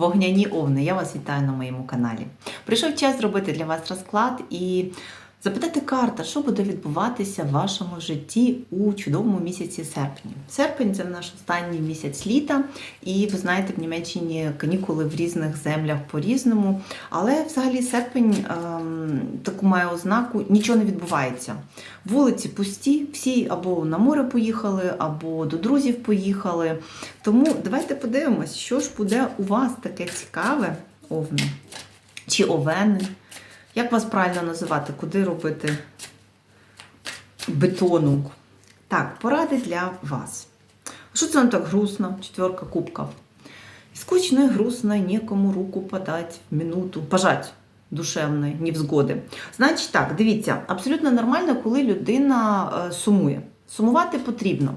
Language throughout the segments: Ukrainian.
Вогняні овни, я вас вітаю на моєму каналі. Прийшов час зробити для вас розклад і запитати карта, що буде відбуватися в вашому житті у чудовому місяці серпні. Серпень це наш останній місяць літа, і ви знаєте, в Німеччині канікули в різних землях по-різному. Але взагалі серпень ем, таку має ознаку, нічого не відбувається. Вулиці пусті, всі або на море поїхали, або до друзів поїхали. Тому давайте подивимось, що ж буде у вас таке цікаве, овни чи овени. Як вас правильно називати? Куди робити бетону? Так, поради для вас. Що це вам так грустно? Четверка кубків. Скучно и грустно, некому руку подать минуту. Пожать душевної невзгоди. Значить так, дивіться, абсолютно нормально, коли людина е, сумує. Сумувати потрібно.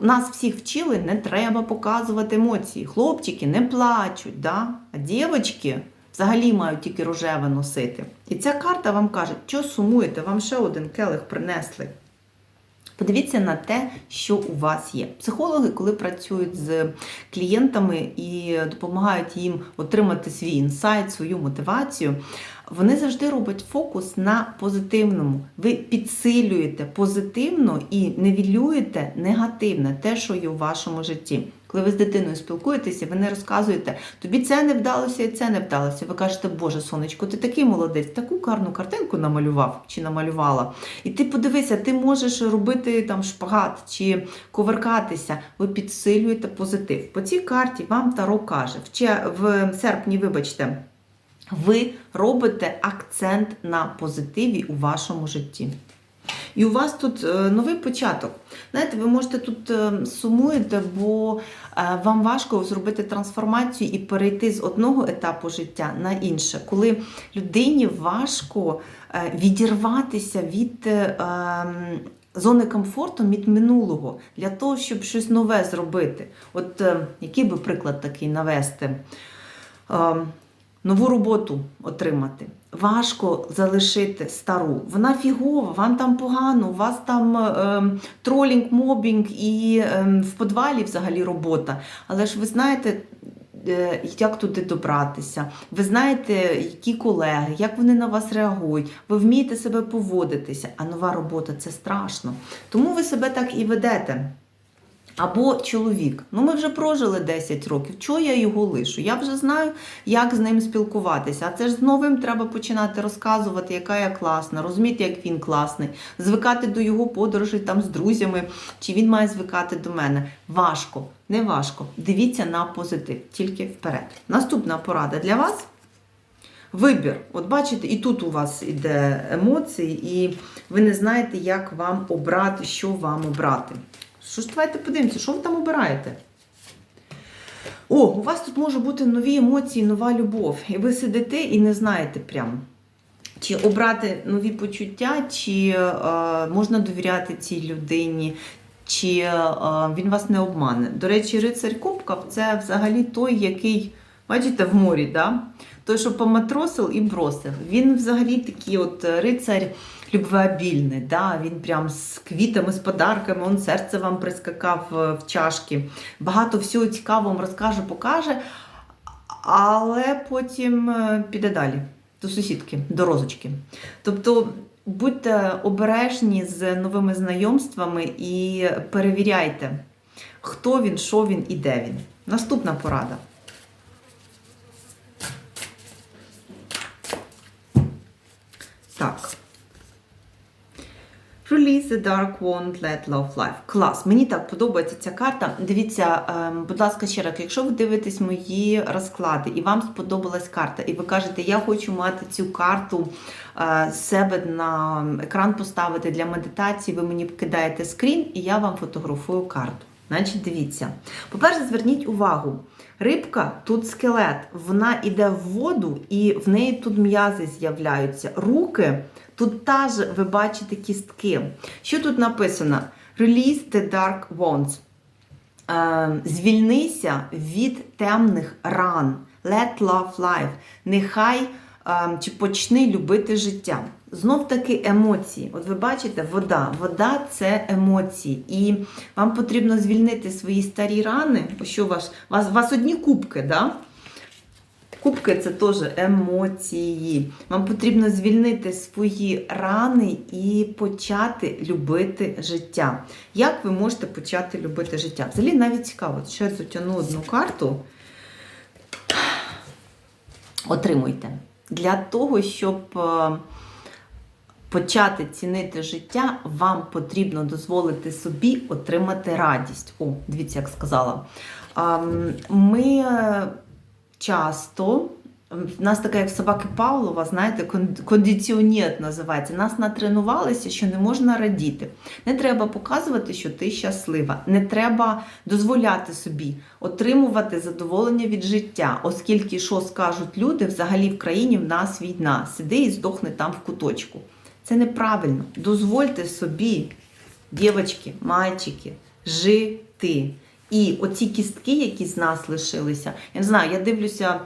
Нас всіх вчили, не треба показувати емоції. Хлопчики не плачуть, да? а дівчатки взагалі мають тільки рожеве носити. І ця карта вам каже, що сумуєте, вам ще один келих принесли. Подивіться на те, що у вас є. Психологи, коли працюють з клієнтами і допомагають їм отримати свій інсайт, свою мотивацію, вони завжди роблять фокус на позитивному. Ви підсилюєте позитивно і невілюєте негативне, те, що є у вашому житті. Коли ви з дитиною спілкуєтеся, ви не розказуєте, тобі це не вдалося і це не вдалося. Ви кажете, Боже, сонечко, ти такий молодець, таку карну картинку намалював чи намалювала. І ти подивися, ти можеш робити там шпагат чи коверкатися. Ви підсилюєте позитив. По цій карті вам Таро каже, в, серпні, вибачте, ви робите акцент на позитиві у вашому житті. І у вас тут е, новий початок. Знаєте, ви можете тут е, сумуєте, бо е, вам важко зробити трансформацію і перейти з одного етапу життя на інше, коли людині важко відірватися від. ем, Зони комфорту від минулого для того, щоб щось нове зробити. От який би приклад такий навести? Е, нову роботу отримати. Важко залишити стару. Вона фігова, вам там погано, у вас там е, тролінг, мобінг і е, в подвалі взагалі робота. Але ж ви знаєте. е, Як туди добратися? Ви знаєте, які колеги, як вони на вас реагують, ви вмієте себе поводитися, а нова робота це страшно. Тому ви себе так і ведете. Або чоловік. Ну, ми вже прожили 10 років. Чого я його лишу? Я вже знаю, як з ним спілкуватися. А це ж з новим треба починати розказувати, яка я класна, розуміти, як він класний, звикати до його подорожей там з друзями, чи він має звикати до мене. Важко, не важко. Дивіться на позитив, тільки вперед. Наступна порада для вас. Вибір. От бачите, і тут у вас іде емоції, і ви не знаєте, як вам обрати, що вам обрати. Що ж, давайте подивимося, що ви там обираєте? О, у вас тут може бути нові емоції, нова любов. І ви сидите і не знаєте прям, чи обрати нові почуття, чи е, можна довіряти цій людині, чи е, він вас не обмане. До речі, рицарь Кубков це взагалі той, який, бачите, в морі, да? той, що поматросив і бросив. Він взагалі такий от рицарь любвеобільний, да? він прям з квітами, з подарками, он серце вам прискакав е, в чашки. Багато всього цікавого вам розкаже, покаже, але потім е, піде далі. До сусідки, до розочки. Тобто будьте обережні з новими знайомствами і перевіряйте, хто він, що він і де він. Наступна порада. Так. Release the Dark Wand, Let Love Life. Клас. Мені так подобається ця карта. Дивіться, ем, будь ласка, ще раз, якщо ви дивитесь мої розклади і вам сподобалась карта, і ви кажете, я хочу мати цю карту е, себе на екран поставити для медитації, ви мені кидаєте скрін, і я вам фотографую карту. Значить, дивіться. По-перше, зверніть увагу. Рибка тут скелет, вона йде в воду, і в неї тут м'язи з'являються. Руки, тут теж ви бачите кістки. Що тут написано? Release the dark wounds. Е, Звільнися від темних ран. Let love life. Нехай е, чи почни любити життя. Знов таки емоції. От ви бачите, вода. Вода це емоції. І вам потрібно звільнити свої старі рани. Що ваш, вас, вас одні кубки, да? Кубки це теж емоції. Вам потрібно звільнити свої рани і почати любити життя. Як ви можете почати любити життя? Взагалі навіть цікаво, ще затягну одну карту. Отримуйте. Для того, щоб е, почати цінити життя, вам потрібно дозволити собі отримати радість. О, дивіться, як сказала. Ми е, часто. В нас така, як собаки Павлова, знаєте, кон- кондиціонет називається. Нас натренувалися, що не можна радіти. Не треба показувати, що ти щаслива. Не треба дозволяти собі отримувати задоволення від життя, оскільки, що скажуть люди, взагалі в країні в нас війна. Сиди і здохни там в куточку. Це неправильно. Дозвольте собі, дівчатки, мальчики, жити. І оці кістки, які з нас лишилися, я не знаю, я дивлюся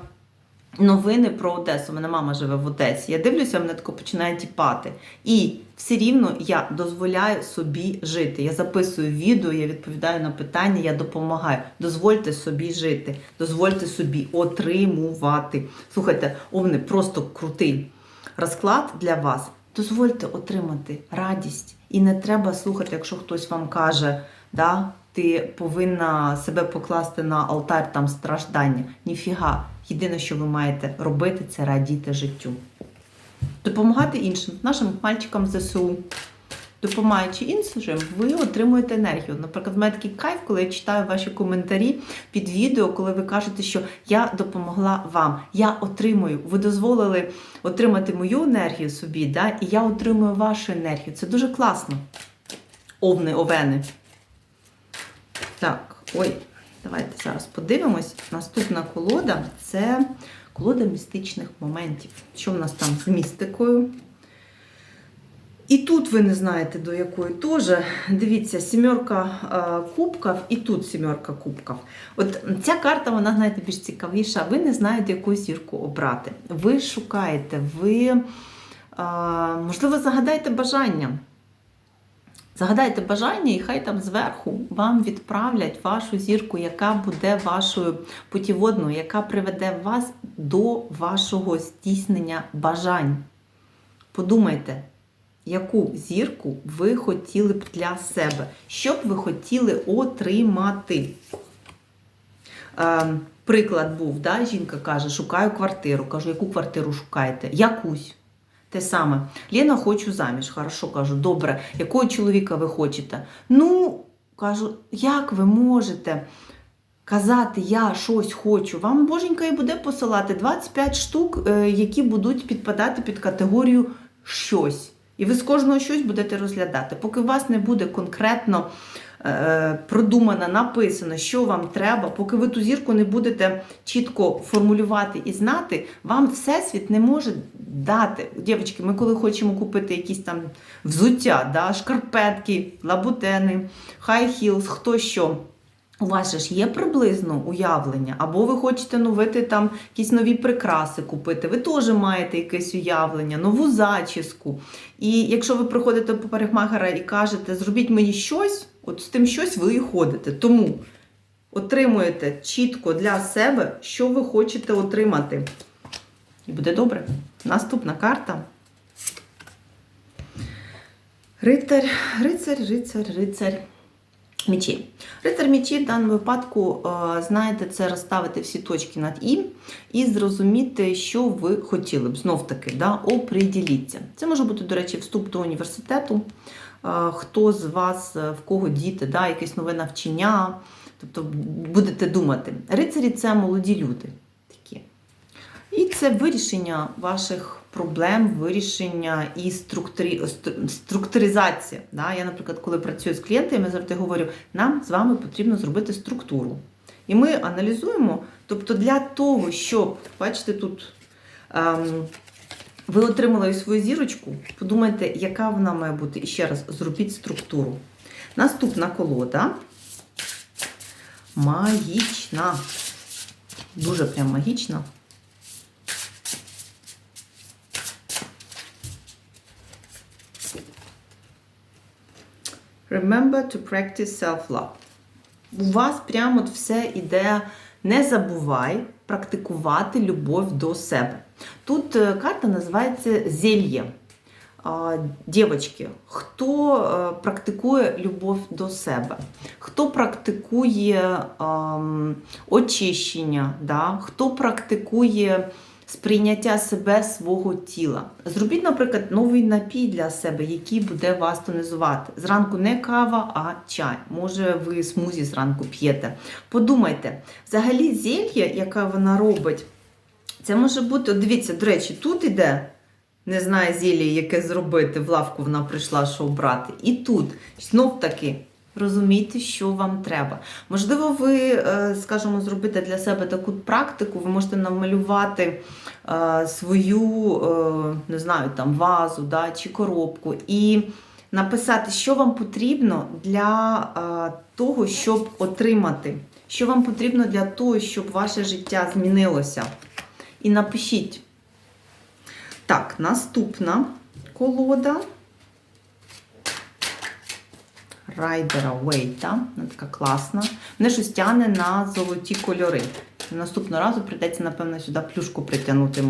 новини про Одесу. У мене мама живе в Одесі. Я дивлюся, мене тако починає тіпати. І все рівно я дозволяю собі жити. Я записую відео, я відповідаю на питання, я допомагаю. Дозвольте собі жити, дозвольте собі отримувати. Слухайте, овни просто крутий розклад для вас. Дозвольте отримати радість. І не треба слухати, якщо хтось вам каже, да, ти повинна себе покласти на алтар там страждання. Ніфіга. Єдине, що ви маєте робити, це радіти життю. Допомагати іншим, нашим мальчикам ЗСУ. Допомагаючи іншим, ви отримуєте енергію. Наприклад, в мене такий кайф, коли я читаю ваші коментарі під відео, коли ви кажете, що я допомогла вам, я отримую. Ви дозволили отримати мою енергію собі, да? і я отримую вашу енергію. Це дуже класно. Овни, овени. Так, ой, давайте зараз подивимось. Наступна колода це колода містичних моментів. Що в нас там з містикою? І тут ви не знаєте до якої теж. Дивіться, сімерка е, кубків і тут сімерка кубків. От ця карта, вона, знаєте, більш цікавіша. Ви не знаєте, яку зірку обрати. Ви шукаєте, ви, е, можливо, загадайте бажання. Загадайте бажання, і хай там зверху вам відправлять вашу зірку, яка буде вашою путіводною, яка приведе вас до вашого здійснення бажань. Подумайте, яку зірку ви хотіли б для себе, що б ви хотіли отримати. Е, приклад був, да? жінка каже, шукаю квартиру. Кажу, яку квартиру шукаєте? Якусь. Те саме. Лена, хочу заміж. Хорошо, кажу, добре. Якого чоловіка ви хочете? Ну, кажу, як ви можете казати, я щось хочу? Вам боженька і буде посилати 25 штук, е, які будуть підпадати під категорію щось. І ви з кожного щось будете розглядати. Поки у вас не буде конкретно е, продумано, написано, що вам треба, поки ви ту зірку не будете чітко формулювати і знати, вам всесвіт не може дати. Дівчатки, ми коли хочемо купити якісь там взуття, да, шкарпетки, лабутени, хай-хілс, хто що. У вас же ж є приблизно уявлення, або ви хочете новити там якісь нові прикраси купити, ви теж маєте якесь уявлення, нову зачіску. І якщо ви приходите до парикмахера і кажете, зробіть мені щось, от з тим щось ви і ходите. Тому отримуєте чітко для себе, що ви хочете отримати. І буде добре. Наступна карта. Рицар, рицар, рицар, рицар. Мічі. Рицар мечі в даному випадку, е, знаєте, це розставити всі точки над І і зрозуміти, що ви хотіли б. Знов таки, да, оприділіться. Це може бути, до речі, вступ до університету. Е, Хто з вас, е, в кого діти, да, якесь нове навчання. Тобто будете думати. Рицарі це молоді люди. І це вирішення ваших проблем, вирішення і структурі... структуризація. Да? Я, наприклад, коли працюю з клієнтами, я завжди говорю, нам з вами потрібно зробити структуру. І ми аналізуємо, тобто для того, щоб, бачите, тут ем, ви отримали свою зірочку, подумайте, яка вона має бути. І ще раз зробіть структуру. Наступна колода. Магічна. Дуже прям магічна. Remember to practice self-love. У вас прямо от все іде Не забувай практикувати любов до себе. Тут е, карта називається зельє. А, Дівчатки, хто е, практикує любов до себе, хто практикує очищення, да? хто практикує сприйняття себе свого тіла. Зробіть, наприклад, новий напій для себе, який буде вас тонізувати. Зранку не кава, а чай. Може, ви смузі зранку п'єте. Подумайте, взагалі зельє, яке вона робить, це може бути, от дивіться, до речі, тут іде. Не знає зілля, яке зробити, в лавку вона прийшла, що обрати. І тут знов таки розумійте, що вам треба. Можливо, ви, е, скажімо, зробите для себе таку практику, ви можете намалювати е, свою, е, не знаю, там вазу да, чи коробку і написати, що вам потрібно для того, щоб отримати, що вам потрібно для того, щоб ваше життя змінилося. І напишіть. Так, наступна колода. Райдера Вейта. Вона така класна. Мене щось тягне на золоті кольори. Наступного разу прийдеться, напевно, сюди плюшку притягнути.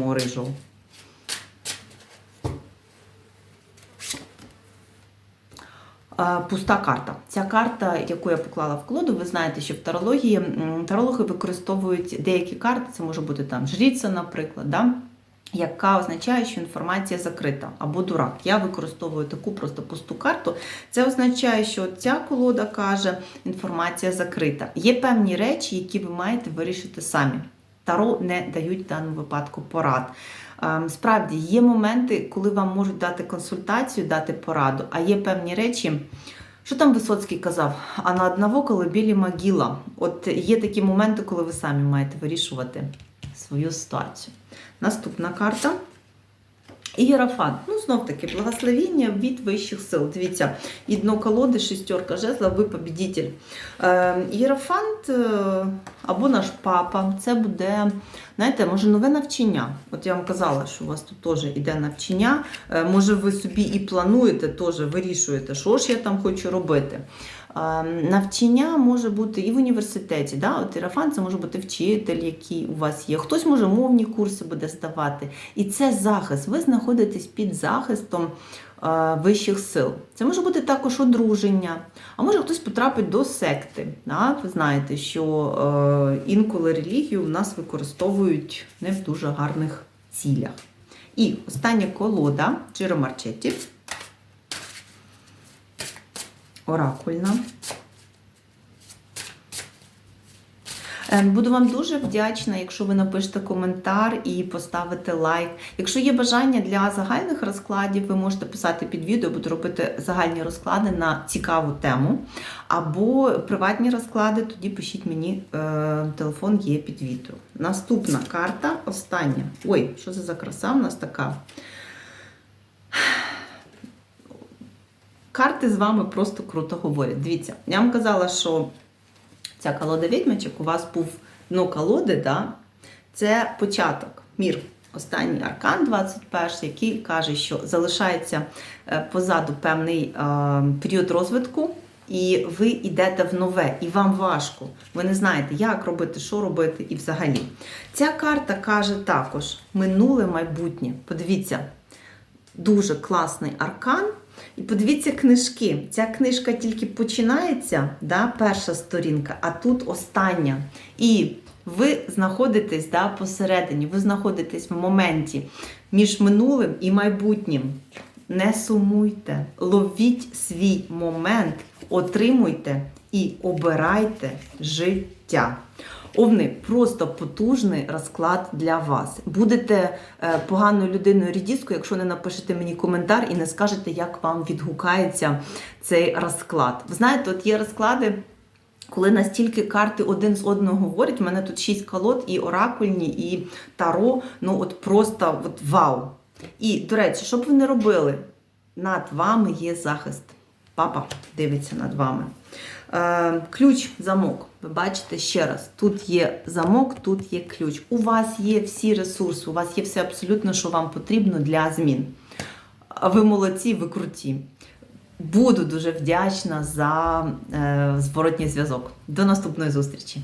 Е, Пуста карта. Ця карта, яку я поклала в колоду, ви знаєте, що в тарології тарологи використовують деякі карти, це може бути там жріця, наприклад, да? Яка означає, що інформація закрита або дурак. Я використовую таку просто пусту карту. Це означає, що ця колода каже, інформація закрита. Є певні речі, які ви маєте вирішити самі. Таро не дають в даному випадку порад. Ем, Справді є моменти, коли вам можуть дати консультацію, дати пораду, а є певні речі. Що там Висоцький казав? А на одного колибілі могила. От є такі моменти, коли ви самі маєте вирішувати свою ситуацію. Наступна карта. Ієрофант. Ну, знов таки, благословення від вищих сил. Дивіться, і дно колоди, шестерка жезла, ви побідітель. Е, Ієрофант е, або наш папа, це буде, знаєте, може, нове навчання. От я вам казала, що у вас тут теж іде навчання. Е, може, ви собі і плануєте, теж вирішуєте, що ж я там хочу робити. Навчання може бути і в університеті. Да? От ірафан це може бути вчитель, який у вас є. Хтось може мовні курси буде здавати. І це захист. Ви знаходитесь під захистом вищих сил. Це може бути також одруження, а може хтось потрапить до секти. Да? Ви знаєте, що е, інколи релігію в нас використовують не в дуже гарних цілях. І остання колода Джиро Марчетті. Оракульна. Е, Буду вам дуже вдячна, якщо ви напишете коментар і поставите лайк. Якщо є бажання для загальних розкладів, ви можете писати під відео, буду робити загальні розклади на цікаву тему. Або приватні розклади, тоді пишіть мені, е, телефон є під відео. Наступна карта, остання. Ой, що це за краса в нас така? Карти з вами просто круто говорять. Дивіться, я вам казала, що ця колода відьмачок у вас був дно колоди, да? це початок, мір. Останній аркан 21, який каже, що залишається е, позаду певний е, період розвитку, і ви йдете в нове, і вам важко. Ви не знаєте, як робити, що робити і взагалі. Ця карта каже також минуле майбутнє. Подивіться, дуже класний аркан. І подивіться книжки. Ця книжка тільки починається, да, перша сторінка, а тут остання. І ви знаходитесь да, посередині, ви знаходитесь в моменті між минулим і майбутнім. Не сумуйте, ловіть свій момент, отримуйте і обирайте життя. Овни просто потужний розклад для вас. Будете е, поганою людиною рідіскою, якщо не напишете мені коментар і не скажете, як вам відгукається цей розклад. Ви знаєте, от є розклади. Коли настільки карти один з одного говорять, у мене тут шість колод, і оракульні, і таро. Ну от просто от вау. І, до речі, що б ви не робили, над вами є захист. Папа дивиться над вами. Е, ключ, замок. Ви бачите ще раз, тут є замок, тут є ключ. У вас є всі ресурси, у вас є все абсолютно, що вам потрібно для змін. Ви молодці, ви круті. Буду дуже вдячна за е, зворотній зв'язок. До наступної зустрічі!